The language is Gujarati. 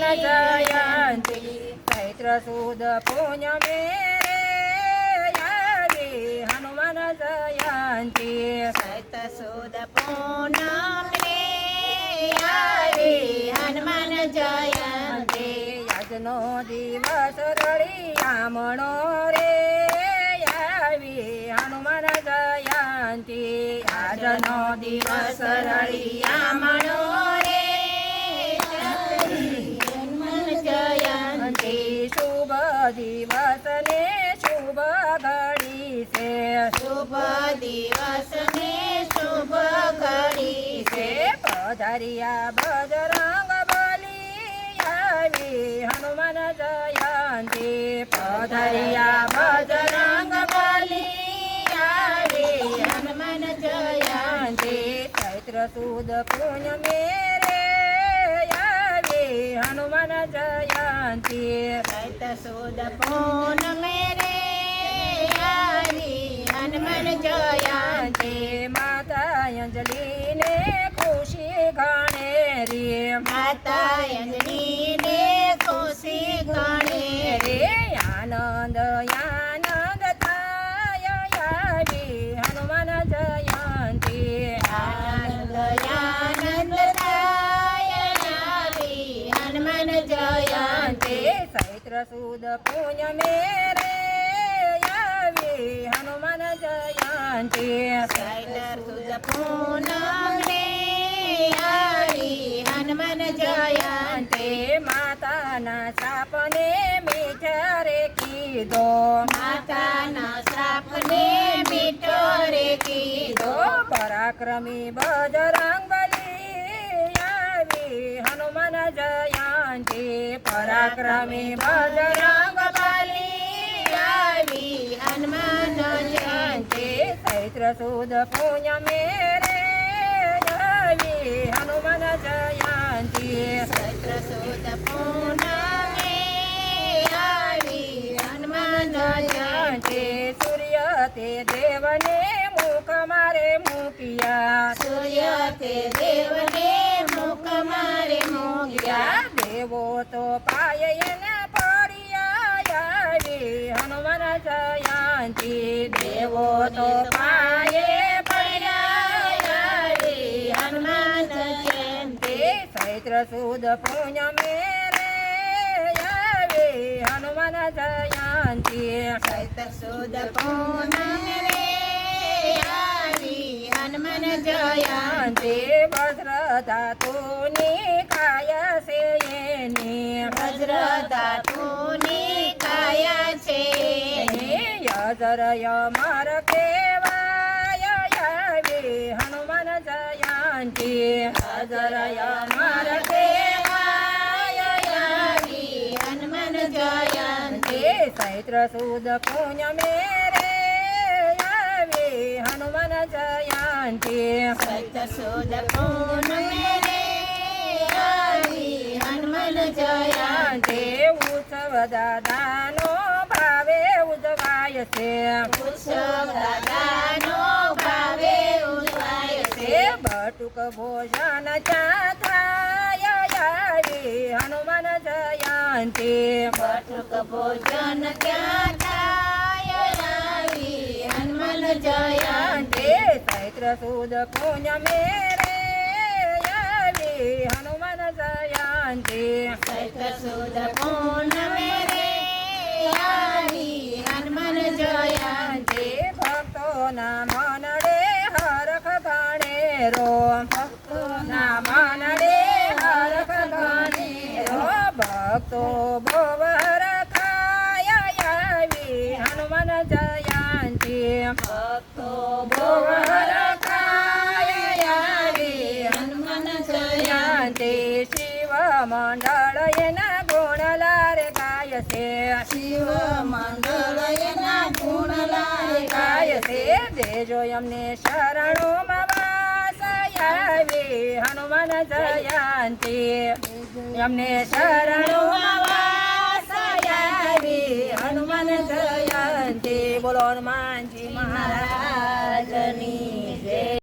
હનુમાન જયંતી ચૈત્ર સુદ આવી હનુમાન જયંતી. ચૈત્ર સુદ પૂનમ રે આવી હનુમાન જયંતી. આજનો દિવસ રળિયામણો રે આવી હનુમાન જયંતી. આજનો દિવસ રળી રે શુભ દિવસ ને શુભ ઘડી છે પધારિયા બજરંગ બલી આવી હનુમાન જયંતિ. પધારિયા બજરંગ બલી આવી હનુમાન જયંતિ. ચૈત્ર સુદ પૂનમે રે આવી હનુમાન જયંતિ. ચૈત્ર સુદ પૂનમે રે આવી હનુમાન જયંતિ માતા અંજલિને ખુશી ગણે રે. માતા અંજની ને ખુશી ગણે રે. આનંદ આનંદ થાય આવી હનુમાન જયંતિ. આનંદ આનંદ થાય આવી હનુમાન જયંતિ. ચૈત્ર સુદ પૂનમે રે. આવી હનુમાન જયંતિ. ચૈત સુદ પૂનમ રે આવી હનુમાન જયંતિ. માતાના સાપને મીઠા રે કીધો. માતાના શ્રાપને મીઠો રે કીધો. પરાક્રમી બજરંગ બલી આવી હનુમાન જયંતી. પરાક્રમી બજરંગ બલી આવી હનુમાન જયંતિ ચૈત્ર સુદ પૂનમે રે જય હનુમાન જયંતિ. ચૈત્ર સુદ આવી હનુમાન જયંતિ. સૂર્ય તે દેવને મુખ મારે મૂક્યા. સૂર્ય તે દેવને મુખ મારે મોગ્યા દેવો તો પાય એના પડિયા હનુમાન જયંતિ. દેવો તો પાયે સુદ પુણ્ય મેરે આવે હનુમાન જયંતિ. સૈત સુદ પુણ્ય મેરે આવી હનુમાન જયંતિ. ભદ્રતા તુની કાયા છે એની. ભદ્રતા ધાતુની કાયા છે યજરય માર કેવાય આવી. જયંતિ યજરય માર આવી હનુમાન જયંતિ ચૈત્ર સુદ પૂનમે રે આવી હનુમાન જયંતિ હનુમાન જયંતિ ઉત્સવ દાદાનો ભાવે ઉજવાય છે ઉત્સવ ભાવે ઉજવાય બટુક ભોજન ચા થાય આવી હનુમાન જયંતિ બટુક ભોજન હનુમાન જયંતિ ચૈત્ર સુદ પૂનમે રે હનુમાન જયંતિ ચૈત્ર સુદ પૂનમ રે આવી હનુમાન જયંતિ જયંતિ ભક્તોના મનડે હરખ ગણેરો ભક્તોના મનડે હરખ ગણેરો ભક્તો ભવર ખાય આવી હનુમાન જયંતિ ભક્તો ભવર ખાય આવી હનુમાન જયંતિ શિવ મંડળ એના ગુણલાર ગાય છે શિવ મંડળ એના ગુણ લાય ગાય છે દેજો એમને શરણોમાં વાસ આવી હનુમાન જયંતિ એમને શરણોમાં વાસ આવી હનુમાન જયંતિ બોલો હનુમાનજી મહારાજની